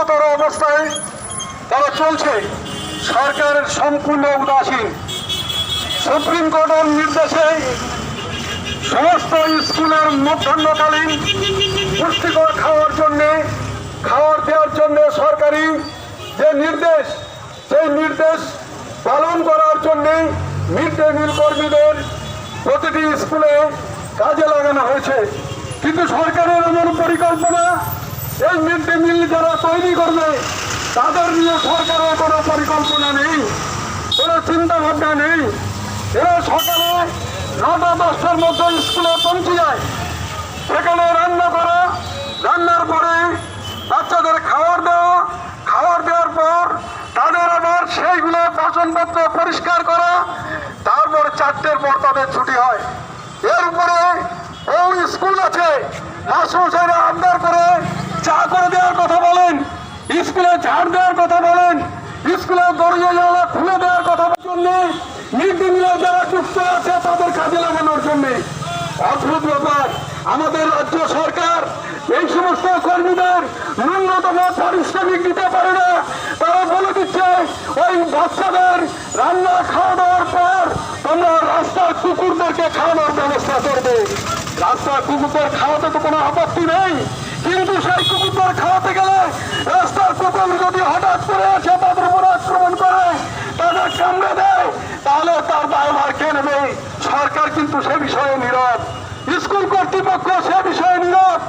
অবস্থায় তারা চলছে। সরকারের সম্পূর্ণ উদাসীন। সুপ্রিম কোর্টের নির্দেশে সমস্ত স্কুলের মধ্যাহ্নকালীন পুষ্টিকর খাওয়ার জন্যে, খাওয়ার দেওয়ার জন্য সরকারি যে নির্দেশ, সেই নির্দেশ পালন করার জন্যে মিড ডে মিল কর্মীদের প্রতিটি স্কুলে কাজে লাগানো হয়েছে। কিন্তু সরকারের এমন পরিকল্পনা এই মিড ডে মিল যারা তাদের নিয়ে সরকারের কোনো পরিকল্পনা নেই, কোনো চিন্তা ভাবনা নেই। এরা সকালে নটা দশটার মধ্যে স্কুলে পৌঁছে যায়। সেখানে রান্না করা, রান্নার পরে বাচ্চাদের খাবার দেওয়া, খাবার দেওয়ার পর তাদের আবার সেইগুলো বাসনপত্র পরিষ্কার করা, তারপর চারটের পর তাদের ছুটি হয়। এর উপরে ওই স্কুল আছে। মাস্টারমশাইরা আবদার করে চা করে দেওয়ার কথা বলেন। স্কুলে ঝাড় দেওয়ার কথা বলেন। স্কুলের দরজা জানলা খুলে দেওয়ার কথা জন্য মিড যারা যুক্ত আছে, তাদের কাজে লাগানোর জন্য। অদ্ভুত ব্যাপার। আমাদের রাজ্য সরকার এই সমস্ত কর্মীদের ন্যূনতম পারিশ্রমিক দিতে পারে না। তারা বলে দিচ্ছে, ওই বাচ্চাদের রান্না খাওয়া দাওয়ার পর তোমরা রাস্তার কুকুরদেরকে খাওয়ানোর ব্যবস্থা করবে। রাস্তার কুকুরদের খাওয়াতে তো কোনো আপত্তি নেই কিন্তু সেই কুকুরদের খাওয়াতে গেলে রাস্তার কুকুর যদি হঠাৎ করে এসে তাদের উপর আক্রমণ করে তাদের কামড়ে দেয় তাহলে তার দায়ভার কে নেবে সরকার কিন্তু সে বিষয়ে নীরব। স্কুল কর্তৃপক্ষ সে বিষয়ে নীরব।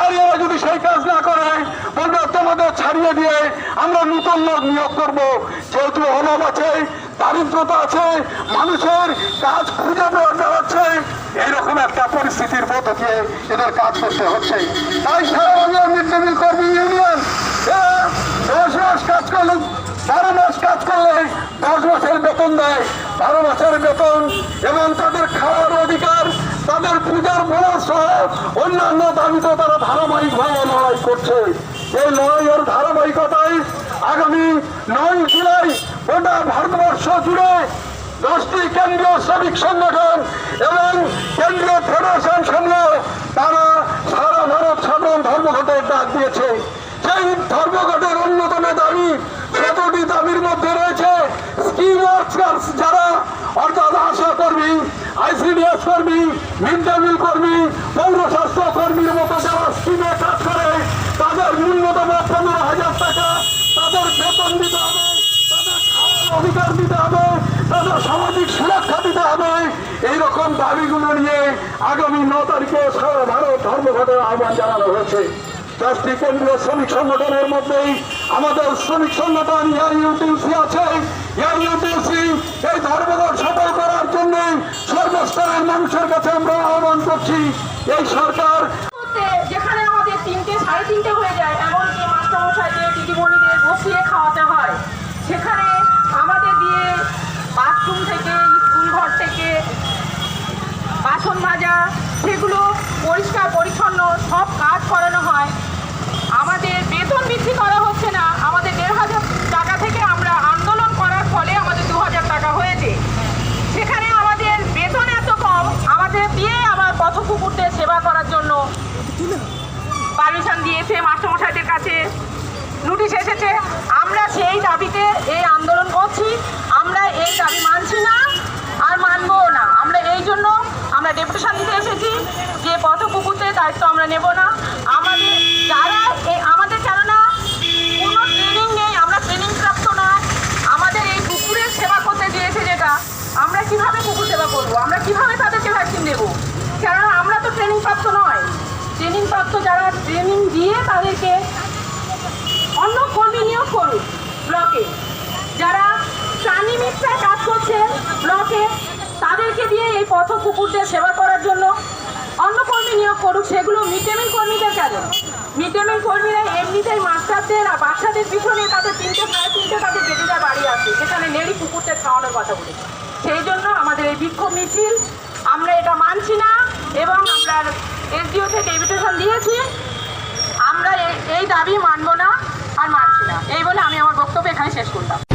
আর এরা যদি সেই কাজ না করে, বলবে, তোমাদের ছাড়িয়ে দিয়ে আমরা নতুন লোক নিয়োগ করব। যেহেতু অভাব আছে, দারিদ্রতা আছে, মানুষের কাজ খুঁজে পাওয়া যাচ্ছে এইরকম একটা পরিস্থিতির মধ্য দিয়ে এদের কাজ করতে হচ্ছে। তাই সারা বাংলা মিড ডে মিল কর্মী ইউনিয়ন দশ মাস কাজ করলে, বারো মাস কাজ করলে দশ মাসের বেতন দেয়। বারো মাসের বেতন এবং তাদের খাওয়ার অধিকার, তাদের পূজার বোনাস সহ অন্যান্য দাবিতে তারা ধারাবাহিকভাবে লড়াই করছে। এই লড়াইয়ের ধারাবাহিকতায় আগামী নয় জুলাই গোটা ভারতবর্ষ জুড়ে দশটি কেন্দ্রীয় শ্রমিক সংগঠন এবং কেন্দ্রীয় ফেডারেশন সংঘ তারা সারা ভারত সাধারণ ধর্মঘটের ডাক দিয়েছে। সেই ধর্মঘটের অন্যতম দাবি, শতটি দাবির মধ্যে রয়েছে স্কিম ওয়ার্কার্স যারা অর্থাৎ আশা কর্মী, আইসিডিএস কর্মী মিড ডে মিল কর্মী পৌর স্বাস্থ্য কর্মীর মতো যারা স্কিমে কাজ করে, তাদের ন্যূনতম পনেরো হাজার টাকা তাদের বেতন দিতে হবে, তাদের অধিকার দিতে হবে, তাদের সামাজিক সুরক্ষা দিতে হবে। এইরকম দাবিগুলো নিয়ে আগামী ন তারিখে সারা ভারত ধর্মঘটের আহ্বান জানানো হয়েছে। দশটি কেন্দ্রীয় শ্রমিক সংগঠনের মধ্যেই আমাদের শ্রমিক সংগঠন ইয়ার ইউটিউসি আছে। ইয়ার ইউটিউসি এই ধর্মঘট সফল করার জন্য সর্বস্তরের মানুষের কাছে আমরা আহ্বান করছি। এই সরকার যেখানে আমাদের তিনটে, সাড়ে তিনটে হয়ে যায় এমনকি মাস্টারমশাইদের দিদিমণিদের বসিয়ে খাওয়াতে হয়, সেখানে আমাদের দিয়ে বাথরুম থেকে স্কুল ঘর থেকে, বাসন মাজা, সেগুলো পরিষ্কার, পরিচ্ছন্ন, সব কাজ করানো হয়। আমাদের বেতন বৃদ্ধি করা হচ্ছে না আমাদের দেড় হাজার টাকা থেকে আমরা আন্দোলন করার ফলে আমাদের দু হাজার টাকা হয়েছে সেখানে আমাদের বেতন এত কম আমাদের দিয়ে আবার পথ কুকুরদের সেবা করার জন্য পারমিশন দিয়েছে মাস্টারমশাইদের কাছে নোটিশ এসেছে আমরা সেই দাবিতে এই আন্দোলন করছি। আমরা এই দাবি মানছি না আর মানবো না। আমরা এই জন্য আমরা ডেপুটেশন দিতে এসেছি যে পথ কুকুরদের দায়িত্ব আমরা নেব না। আমাদের যারা এই আমাদের কেননা কোনো ট্রেনিং নেই, আমরা ট্রেনিং প্রাপ্ত না আমাদের এই কুকুরের সেবা করতে দিয়েছে যেটা, আমরা কীভাবে কুকুর সেবা করব? আমরা কীভাবে তাদেরকে ভ্যাকসিন দেব? কেননা আমরা তো ট্রেনিং প্রাপ্ত নয়। ট্রেনিং প্রাপ্ত যারা ট্রেনিং দিয়ে তাদেরকে অন্য কর্মী নিয়োগ করুন ব্লকে। যারা প্রাণী মিত্রায় কাজ করছে ব্লকে, তাদেরকে দিয়ে এই পথ কুকুরদের সেবা করার জন্য অন্য কর্মী নিয়োগ করুক, সেগুলো মিড কর্মীদের কেন মিড ডে কর্মীরা এমনিতেই মাস্টারদের আর বাচ্চাদের পিছনে তাদের তিনটে, সাড়ে তিনটে তাদের যায় বাড়ি আছে, সেখানে নেড়ি কুকুরদের খাওয়ানোর কথা বলি। সেই জন্য আমাদের এই বিক্ষোভ মিছিল, আমরা এটা মানছি না এবং আমরা এসডিও থেকে ইনভিটেশন দিয়েছি। আমরা এই- দাবি মানব না। এই বলে আমি আমার বক্তব্য এখানে শেষ করলাম।